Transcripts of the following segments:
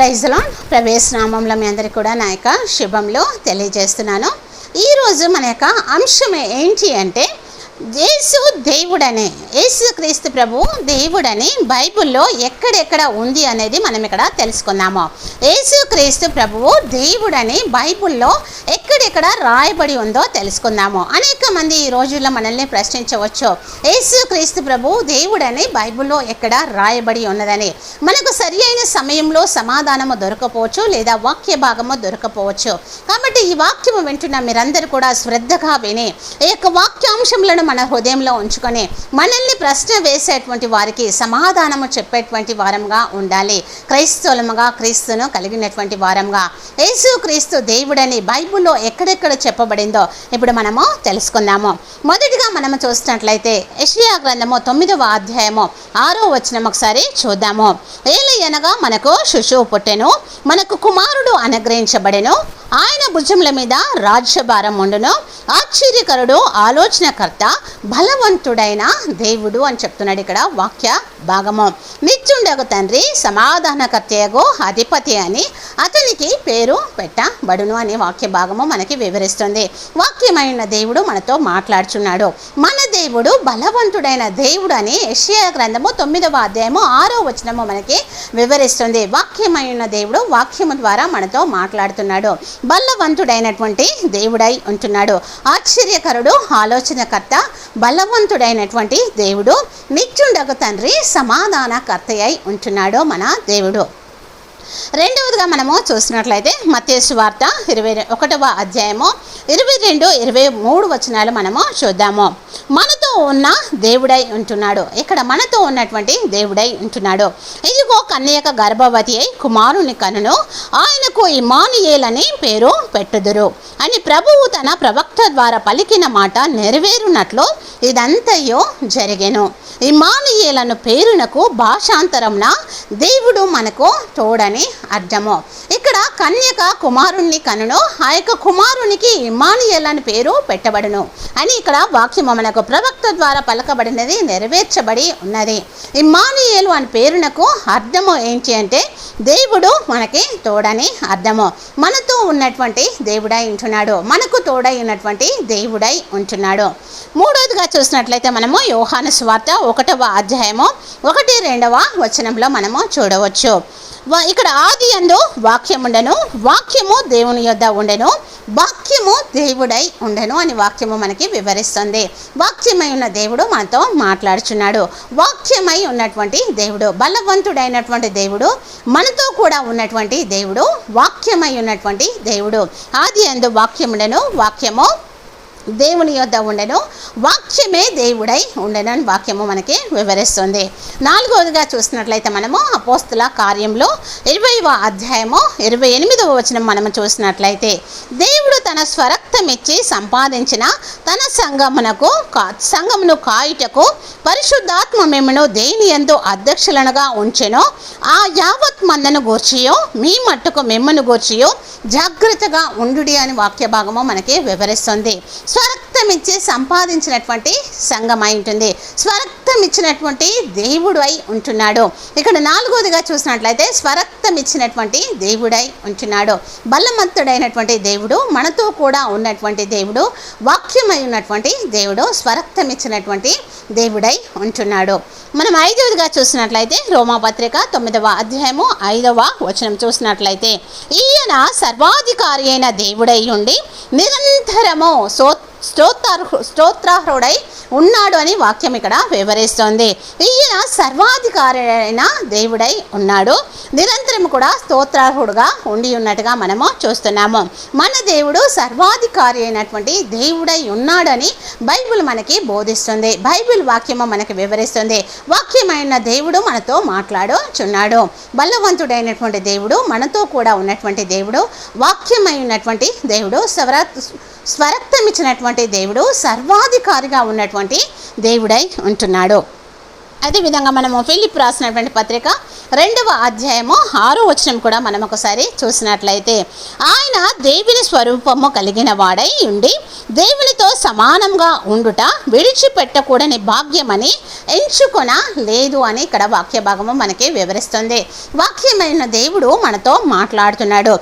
ప్రైజ్లో ప్రవేశనామంలో మీ అందరికీ కూడా నా యొక్క శుభంలో తెలియజేస్తున్నాను. ఈరోజు మన యొక్క అంశం ఏంటి అంటే యేసు దేవుడని. యేసు క్రీస్తు ప్రభు దేవుడని బైబిల్లో ఎక్కడెక్కడ ఉంది అనేది మనం ఇక్కడ తెలుసుకుందాము యేసు క్రీస్తు ప్రభువు దేవుడని బైబిల్లో ఎక్కడెక్కడ రాయబడి ఉందో తెలుసుకుందాము అనేక మంది ఈ రోజుల్లో మనల్ని ప్రశ్నించవచ్చు. యేసు క్రీస్తు ప్రభు దేవుడని బైబిల్లో ఎక్కడ రాయబడి ఉన్నదని. మనకు సరి అయిన సమయంలో సమాధానము దొరకపోవచ్చు లేదా వాక్య భాగము దొరకపోవచ్చు. కాబట్టి ఈ వాక్యము వింటున్న మీరందరూ కూడా శ్రద్ధగా విని ఈ యొక్క వాక్యాంశములను మన హృదయంలో ఉంచుకొని మనల్ని ప్రశ్న వేసేటువంటి వారికి సమాధానము చెప్పేటువంటి వారంగా ఉండాలి. క్రైస్తవులముగా క్రీస్తును కలిగినటువంటి వారంగా యేసు క్రీస్తు దేవుడని బైబిల్లో ఎక్కడెక్కడ చెప్పబడిందో ఇప్పుడు మనము తెలుసుకుందాము. మొదటిగా మనము చూసినట్లయితే యషియా గ్రంథము తొమ్మిదవ అధ్యాయము ఆరో వచనం ఒకసారి చూద్దాము. ఏలయనగా మనకు శిశువు పుట్టెను మనకు కుమారుడు అనుగ్రహించబడెను ఆయన భుజముల మీద రాజ్యభారం ఉండును ఆశ్చర్యకరుడు ఆలోచనకర్త బలవంతుడైన దేవుడు అని చెప్తున్నాడు ఇక్కడ వాక్య భాగము. నిత్యుండగు తండ్రి సమాధానకర్తయగు అధిపతి అని అతనికి పేరు పెట్టబడును అనే వాక్య భాగము మనకి వివరిస్తుంది. వాక్యమైన దేవుడు మనతో మాట్లాడుచున్నాడు. మన దేవుడు బలవంతుడైన దేవుడు అని యషియా గ్రంథము తొమ్మిదవ అధ్యాయము ఆరో వచనము మనకి వివరిస్తుంది. వాక్యమైన దేవుడు వాక్యము ద్వారా మనతో మాట్లాడుతున్నాడు. బలవంతుడైనటువంటి దేవుడై ఉంటున్నాడు. ఆశ్చర్యకరుడు ఆలోచనకర్త బలవంతుడైనటువంటి దేవుడు నిత్యుండగు తండ్రి సమాధానకర్త అయి ఉంటున్నాడు మన దేవుడు. రెండవదిగా మనము చూసినట్లయితే మత్తేసు వార్త ఇరవై ఒకటవ అధ్యాయము ఇరవై రెండు ఇరవై మూడు వచనాలు మనము చూద్దాము. మనతో ఉన్న దేవుడై ఉంటున్నాడు. ఇక్కడ మనతో ఉన్నటువంటి దేవుడై ఉంటున్నాడు. ఇదిగో కన్యక గర్భవతి అయి కుమారుని కనును ఆయనకు ఇమానుయేలని పేరు పెట్టుదురు. అని ప్రభువు తన ప్రవక్త ద్వారా పలికిన మాట నెరవేరునట్లు ఇదంతయో జరిగెను. ఇమానుయేలను పేరునకు భాషాంతరంన దేవుడు మనకు తోడని అర్థము. ఇక్కడ కన్యక కుమారుణ్ణి కనును ఆ యొక్క కుమారునికి ఇమానుయేల్ అని పేరు పెట్టబడును. అని ఇక్కడ వాక్యము మనకు ప్రవక్త ద్వారా పలకబడినది నెరవేర్చబడి ఉన్నది. ఇమానుయేలు అని పేరునకు అర్థము ఏంటి అంటే దేవుడు మనకి తోడని అర్థము. మనతో ఉన్నటువంటి దేవుడై ఉంటున్నాడు. మనకు తోడై ఉన్నటువంటి దేవుడై ఉంటున్నాడు. మూడవదిగా చూసినట్లయితే మనము యోహాను స్వార్త ఒకటవ అధ్యాయము ఒకటి రెండవ వచనంలో మనము చూడవచ్చు. ఇక్కడ ఆది ఎందు వాక్యం ఉండను వాక్యము దేవుని యొద్ద ఉండెను. వాక్యము దేవుడై ఉండెను అని వాక్యము మనకి వివరిస్తుంది. వాక్యమై ఉన్న దేవుడు మనతో మాట్లాడుచున్నాడు. వాక్యమై ఉన్నటువంటి దేవుడు బలవంతుడైనటువంటి దేవుడు మనతో కూడా ఉన్నటువంటి దేవుడు వాక్యమై ఉన్నటువంటి దేవుడు. ఆది అందు వాక్యం వాక్యము దేవుని యొద్ద ఉండెను. వాక్యమే దేవుడై ఉండనని వాక్యము మనకి వివరిస్తుంది. నాలుగవదిగా చూసినట్లయితే మనము అపోస్తుల కార్యంలో ఇరవైవ అధ్యాయము ఇరవై ఎనిమిదవ వచనం మనము చూసినట్లయితే దేవుడు తన స్వరక్తమిచ్చి సంపాదించిన తన సంగమునకు కా- సంగమును కాయుటకు పరిశుద్ధాత్మ మిమ్మను దేని ఎందు అధ్యక్షులనుగా ఉంచెనో ఆ యావత్ మందను గూర్చియో మీ మట్టుకు మిమ్మను గూర్చియో జాగ్రత్తగా ఉండుడి అని వాక్య భాగము మనకి వివరిస్తుంది. స్వరక్తం ఇచ్చి సంపాదించినటువంటి సంఘమై అయి ఉంటుంది. స్వరక్తం ఇచ్చినటువంటి దేవుడు అయి ఉంటున్నాడు. ఇక్కడ నాలుగోదిగా చూసినట్లయితే స్వరక్తం ఇచ్చినటువంటి దేవుడై ఉంటున్నాడు. బలమంతుడైనటువంటి దేవుడు మనతో కూడా ఉన్నటువంటి దేవుడు వాక్యమై ఉన్నటువంటి దేవుడు స్వరక్తం ఇచ్చినటువంటి దేవుడై ఉంటున్నాడు. మనం ఐదవదిగా చూసినట్లయితే రోమాపత్రిక తొమ్మిదవ అధ్యాయము ఐదవ వచనం చూసినట్లయితే ఈయన సర్వాధికారి అయిన దేవుడై ఉండి నిరంతరము సో స్తోత్ర స్తోత్రార్హుడై ఉన్నాడు అని వాక్యం ఇక్కడ వివరిస్తోంది. ఈయన సర్వాధికారి అయిన దేవుడై ఉన్నాడు. నిరంతరం కూడా స్తోత్రార్హుడుగా ఉండి ఉన్నట్టుగా మనము చూస్తున్నాము. మన దేవుడు సర్వాధికారి అయినటువంటి దేవుడై ఉన్నాడని బైబిల్ మనకి బోధిస్తుంది. బైబిల్ వాక్యము మనకి వివరిస్తుంది. వాక్యమైన దేవుడు మనతో మాట్లాడుచున్నాడు బలవంతుడైనటువంటి దేవుడు మనతో కూడా ఉన్నటువంటి దేవుడు వాక్యమై ఉన్నటువంటి దేవుడు స్వర స్వరక్తమిచ్చినటువంటి దేవుడు సర్వాధికారిగా ఉన్నటువంటి దేవుడై ఉంటున్నాడు. అదేవిధంగా మనము ఫిలిప్ రాసినటువంటి పత్రిక రెండవ అధ్యాయము ఆరో వచనం కూడా మనం ఒకసారి చూసినట్లయితే ఆయన దేవుని స్వరూపము కలిగిన వాడై ఉండి దేవునితో సమానంగా ఉండుట విడిచిపెట్టకూడని భాగ్యమని ఎంచుకొన లేదు అని ఇక్కడ వాక్య భాగము మనకి వివరిస్తుంది. వాక్యమైన దేవుడు మనతో మాట్లాడుతున్నాడు.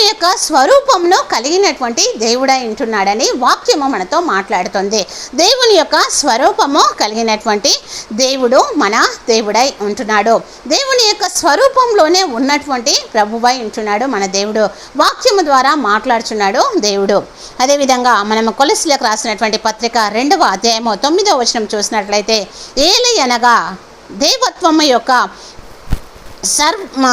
దేవుని యొక్క స్వరూపంలో కలిగినటువంటి దేవుడై ఉంటున్నాడని వాక్యము మనతో మాట్లాడుతుంది. దేవుని యొక్క స్వరూపము కలిగినటువంటి దేవుడు మన దేవుడై ఉంటున్నాడు. దేవుని యొక్క స్వరూపంలోనే ఉన్నటువంటి ప్రభువై ఉంటున్నాడు మన దేవుడు. వాక్యము ద్వారా మాట్లాడుచున్నాడు దేవుడు. అదేవిధంగా మనం కొలసిలకు రాసినటువంటి పత్రిక రెండవ అధ్యాయము తొమ్మిదవ వచనం చూసినట్లయితే ఏలి అనగా దేవత్వము యొక్క సర్వ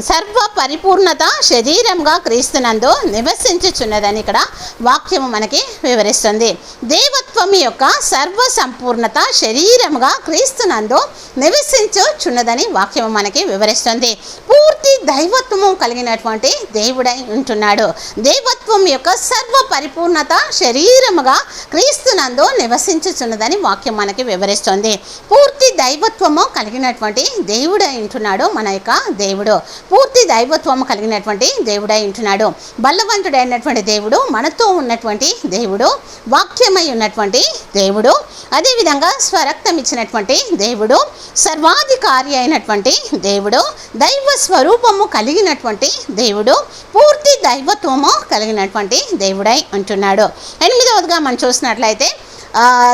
సర్వ పరిపూర్ణత శరీరంగా క్రీస్తునందు నివసించుచున్నదని ఇక్కడ వాక్యము మనకి వివరిస్తుంది. దేవత్వం యొక్క సర్వ సంపూర్ణత శరీరంగా క్రీస్తునందు నివసించుచున్నదని వాక్యము మనకి వివరిస్తుంది. పూర్తి దైవత్వము కలిగినటువంటి దేవుడై ఉంటున్నాడు. దేవత్వం యొక్క సర్వ పరిపూర్ణత శరీరముగా క్రీస్తునందు నివసించుచున్నదని వాక్యం మనకి వివరిస్తుంది. పూర్తి దైవత్వము కలిగినటువంటి దేవుడై ఉంటున్నాడు. మన యొక్క దేవుడు. పూర్తి దైవత్వము కలిగినటువంటి దేవుడై ఉంటున్నాడు. బలవంతుడైనటువంటి దేవుడు మనతో ఉన్నటువంటి దేవుడు వాక్యమై ఉన్నటువంటి దేవుడు అదేవిధంగా స్వరక్తం ఇచ్చినటువంటి దేవుడు సర్వాధికారి అయినటువంటి దేవుడు దైవ స్వరూపము కలిగినటువంటి దేవుడు పూర్తి దైవత్వము కలిగినటువంటి దేవుడై ఉంటున్నాడు. ఎనిమిదవదిగా మనం చూసినట్లయితే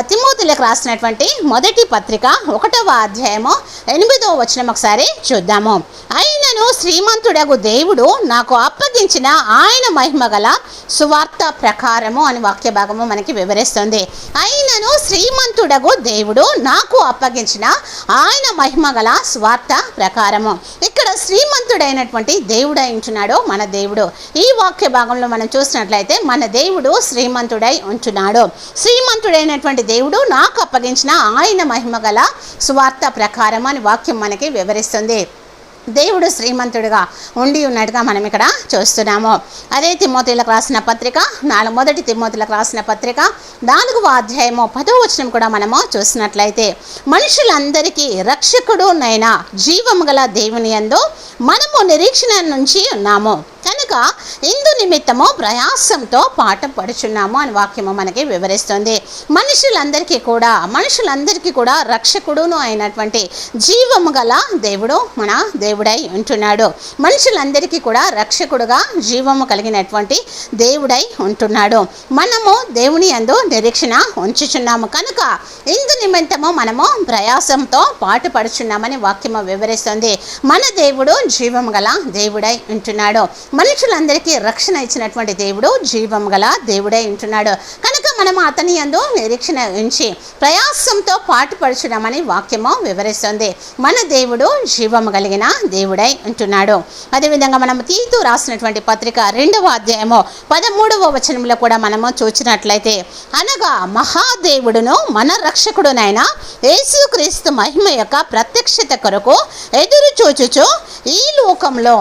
తిమ్మోతులకు రాసినటువంటి మొదటి పత్రిక ఒకటవ అధ్యాయము ఎనిమిదవ వచనం ఒకసారి చూద్దాము. అయినను శ్రీమంతుడగు దేవుడు నాకు అప్పగించిన ఆయన మహిమ గల సువార్త ప్రకారము అని వాక్య భాగము మనకి వివరిస్తుంది. ఆయనను శ్రీమంతుడగు దేవుడు నాకు అప్పగించిన ఆయన మహిమ గల స్వార్థ ప్రకారము. ఇక్కడ శ్రీమంతుడైనటువంటి దేవుడై ఉంటున్నాడు మన దేవుడు. ఈ వాక్య భాగంలో మనం చూసినట్లయితే మన దేవుడు శ్రీమంతుడై ఉంటున్నాడు అయినటువంటి దేవుడు నాకు అప్పగించిన ఆయన మహిమ గల స్వార్థ ప్రకారం అని వాక్యం మనకి వివరిస్తుంది. దేవుడు శ్రీమంతుడిగా ఉండి ఉన్నట్టుగా మనం ఇక్కడ చూస్తున్నాము. అదే తిమ్మోతులకు రాసిన పత్రిక నాలుగు మొదటి తిమ్మోతులకు రాసిన పత్రిక నాలుగవ అధ్యాయము పదో వచనం కూడా మనము చూసినట్లయితే మనుషులందరికీ రక్షకుడు నైనా జీవము గల దేవుని యందు మనము నిరీక్షణ నుంచి ఉన్నాము. కనుక ఇందు నిమిత్తము ప్రయాసంతో పాట పడుచున్నాము అని వాక్యము మనకి వివరిస్తుంది. మనుషులందరికీ కూడా మనుషులందరికీ కూడా రక్షకుడును అయినటువంటి జీవము గల దేవుడు మన దేవుడై ఉంటున్నాడు. మనుషులందరికీ కూడా రక్షకుడుగా జీవము కలిగినటువంటి దేవుడై ఉంటున్నాడు. మనము దేవుని యందు నిరీక్షణ ఉంచుచున్నాము. కనుక ఇందు నిమిత్తము మనము ప్రయాసంతో పాటు పడుచున్నామని వాక్యము వివరిస్తుంది. మన దేవుడు జీవము గల దేవుడై ఉంటున్నాడు. మనుషులందరికీ రక్షణ ఇచ్చినటువంటి దేవుడు జీవం గల దేవుడై ఉంటున్నాడు. కనుక మనం అతని యందు నిరీక్షణ ఉంచి ప్రయాసంతో పాటుపడుచున్నామని వాక్యము వివరిస్తుంది. మన దేవుడు జీవము కలిగిన దేవుడై ఉంటున్నాడు. అదేవిధంగా మనం తీతు రాసినటువంటి పత్రిక రెండవ అధ్యాయము పదమూడవ వచనంలో కూడా మనము చూచినట్లయితే అనగా మహాదేవుడును మన రక్షకుడునైన యేసుక్రీస్తు మహిమ యొక్క ప్రత్యక్షత కొరకు ఎదురు చూచుచు ఈ లోకంలో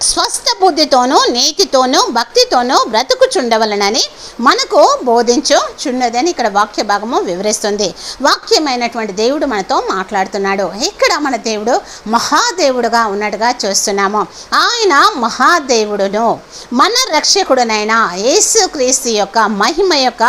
స్వస్థ బుద్ధితోనూ నీతితోనూ భక్తితోనూ బ్రతుకుచుండవలనని మనకు బోధించుచున్నదని ఇక్కడ వాక్య భాగము వివరిస్తుంది. వాక్యమైనటువంటి దేవుడు మనతో మాట్లాడుతున్నాడు. ఇక్కడ మన దేవుడు మహాదేవుడుగా ఉన్నట్టుగా చూస్తున్నాము. ఆయన మహాదేవుడును మన రక్షకుడునైన యేసుక్రీస్తు యొక్క మహిమ యొక్క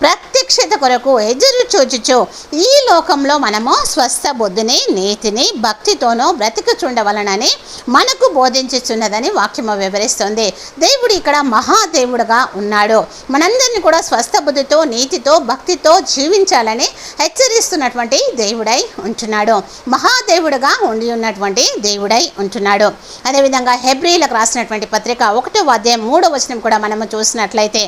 ప్రత్యక్షత కొరకు ఎదురు చూచుచు ఈ లోకంలో మనము స్వస్థ బుద్ధిని నీతిని భక్తితోనూ బ్రతుకుచుండవలనని మనకు బోధించుచున్నది. బోధించుచున్నదని వాక్యము వివరిస్తుంది. దేవుడు ఇక్కడ మహాదేవుడుగా ఉన్నాడు. మనందరినీ కూడా స్వస్థ బుద్ధితో నీతితో భక్తితో జీవించాలని హెచ్చరిస్తున్నటువంటి దేవుడై ఉంటున్నాడు. మహాదేవుడుగా ఉండి ఉన్నటువంటి దేవుడై ఉంటున్నాడు. అదేవిధంగా హెబ్రిలకు రాసినటువంటి పత్రిక ఒకటో అధ్యాయం మూడో వచనం కూడా మనము చూసినట్లయితే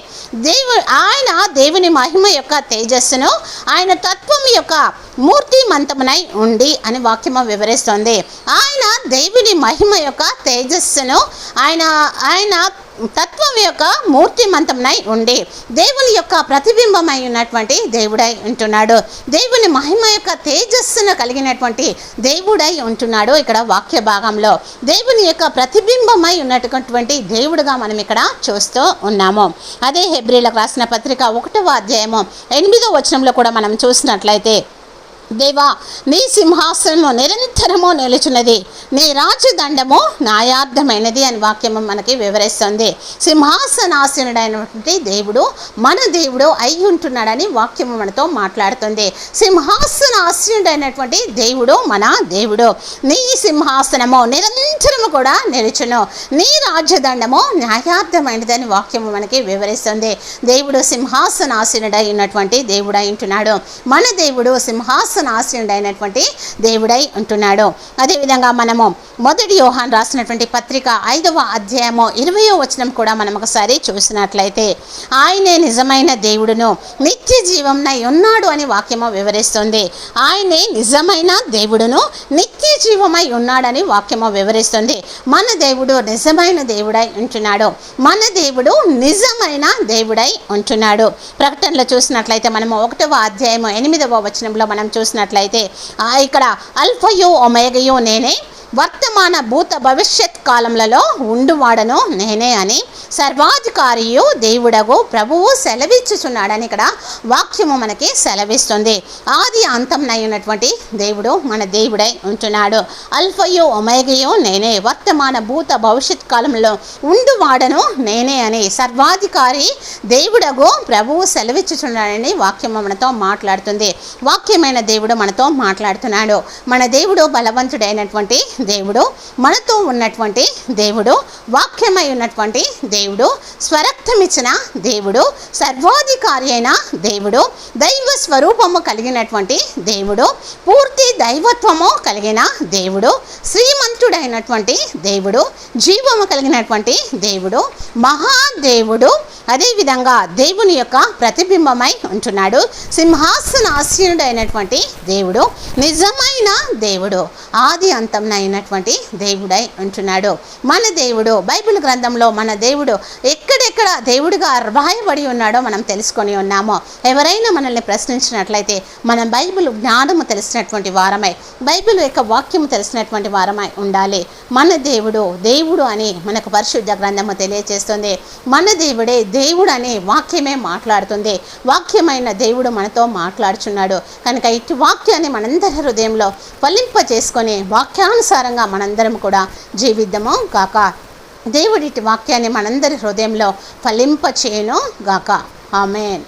దేవు ఆయన దేవుని మహిమ యొక్క తేజస్సును ఆయన తత్వం యొక్క మూర్తి మంతమునై ఉండి అని వాక్యము వివరిస్తుంది. ఆయన దేవుని మహిమ యొక్క తేజస్సును ఆయన ఆయన తత్వం యొక్క మూర్తిమంతమునై ఉండి దేవుని యొక్క ప్రతిబింబమై ఉన్నటువంటి దేవుడై ఉంటున్నాడు. దేవుని మహిమ యొక్క తేజస్సును కలిగినటువంటి దేవుడై ఉంటున్నాడు ఇక్కడ వాక్య భాగంలో. దేవుని యొక్క ప్రతిబింబమై ఉన్నటువంటి దేవుడుగా మనం ఇక్కడ చూస్తూ ఉన్నాము. అదే హెబ్రిలకు రాసిన పత్రిక ఒకటవ అధ్యాయము ఎనిమిదో వచనంలో కూడా మనం చూసినట్లయితే దేవా నీ సింహాసనము నిరంతరము నిలుచున్నది. నీ రాజదండము న్యాయార్థమైనది అని వాక్యము మనకి వివరిస్తుంది. సింహాసనాసనుడైనటువంటి దేవుడు మన దేవుడు అయి ఉంటున్నాడని వాక్యము మనతో మాట్లాడుతుంది. సింహాసనాసనుడైనటువంటి దేవుడు మన దేవుడు. నీ సింహాసనము నిరంతరము కూడా నిలుచును. నీ రాజదండము న్యాయార్థమైనదని వాక్యము మనకి వివరిస్తుంది. దేవుడు సింహాసనాసనుడై ఉన్నటువంటి దేవుడై ఉంటున్నాడు. మన దేవుడు సింహాసనాసనుడైనటువంటి దేవుడై ఉంటున్నాడు. అదేవిధంగా మనము మొదటి యోహాన్ రాసినటువంటి పత్రిక ఐదవ అధ్యాయము ఇరవయో వచనం కూడా మనం ఒకసారి చూసినట్లయితే ఆయనే నిజమైన దేవుడును నిత్య జీవంనై ఉన్నాడు అని వాక్యము వివరిస్తుంది. ఆయనే నిజమైన దేవుడును నిత్య జీవమై ఉన్నాడని వాక్యము వివరిస్తుంది. మన దేవుడు నిజమైన దేవుడై ఉంటున్నాడు. మన దేవుడు నిజమైన దేవుడై ఉంటున్నాడు. ప్రకటనలో చూసినట్లయితే మనము ఒకటవ అధ్యాయము ఎనిమిదవ వచనంలో మనం చూసినట్లయితే ఇక్కడ అల్ఫయో ఒమేగయో నేనే వర్తమాన భూత భవిష్యత్ కాలములలో ఉండువాడను నేనే అని సర్వాధికారియు దేవుడగు ప్రభువు సెలవిచ్చుచున్నాడని ఇక్కడ వాక్యము మనకి సెలవిస్తుంది. ఆది అంతంనై ఉన్నటువంటి దేవుడు మన దేవుడై ఉంటున్నాడు. అల్ఫయో ఒమేగయో నేనే. వర్తమాన భూత భవిష్యత్ కాలంలో ఉండువాడను నేనే అని సర్వాధికారి దేవుడగు ప్రభువు సెలవిచ్చుచున్నాడని వాక్యము మనతో మాట్లాడుతుంది. వాక్యమైన దేవుడు మనతో మాట్లాడుతున్నాడు. మన దేవుడు బలవంతుడైనటువంటి దేవుడు మనతో ఉన్నటువంటి దేవుడు వాక్యమై ఉన్నటువంటి దేవుడు స్వరక్తమిచ్చిన దేవుడు సర్వాధికారి అయిన దేవుడు దైవ స్వరూపము కలిగినటువంటి దేవుడు పూర్తి దైవత్వము కలిగిన దేవుడు శ్రీమంతుడైనటువంటి దేవుడు జీవము కలిగినటువంటి దేవుడు మహాదేవుడు అదేవిధంగా దేవుని యొక్క ప్రతిబింబమై ఉంటున్నాడు సింహాసనాసీనుడైనటువంటి దేవుడు నిజమైన దేవుడు. ఆది అంతంనైనటువంటి దేవుడై ఉంటున్నాడు. మన దేవుడు బైబిల్ గ్రంథంలో మన దేవుడు ఎక్కడెక్కడ దేవుడిగా రాయబడి ఉన్నాడో మనం తెలుసుకొని ఉన్నామో. ఎవరైనా మనల్ని ప్రశ్నించినట్లయితే మనం బైబిల్ జ్ఞానము తెలిసినటువంటి వారమై బైబిల్ యొక్క వాక్యము తెలిసినటువంటి వారమై ఉండాలి. మన దేవుడు దేవుడు అని మనకు పరిశుద్ధ గ్రంథము తెలియజేస్తుంది మన దేవుడే దేవుడు అనే వాక్యమే మాట్లాడుతుంది. వాక్యమైన దేవుడు మనతో మాట్లాడుచున్నాడు. కనుక ఇటు వాక్యాన్ని మనందరి హృదయంలో ఫలింప చేసుకొని వాక్యానుసారంగా మనందరం కూడా జీవిద్దాము గాక. దేవుడిటి వాక్యాన్ని మనందరి హృదయంలో ఫలింపచేయను గాక. ఆమెన్.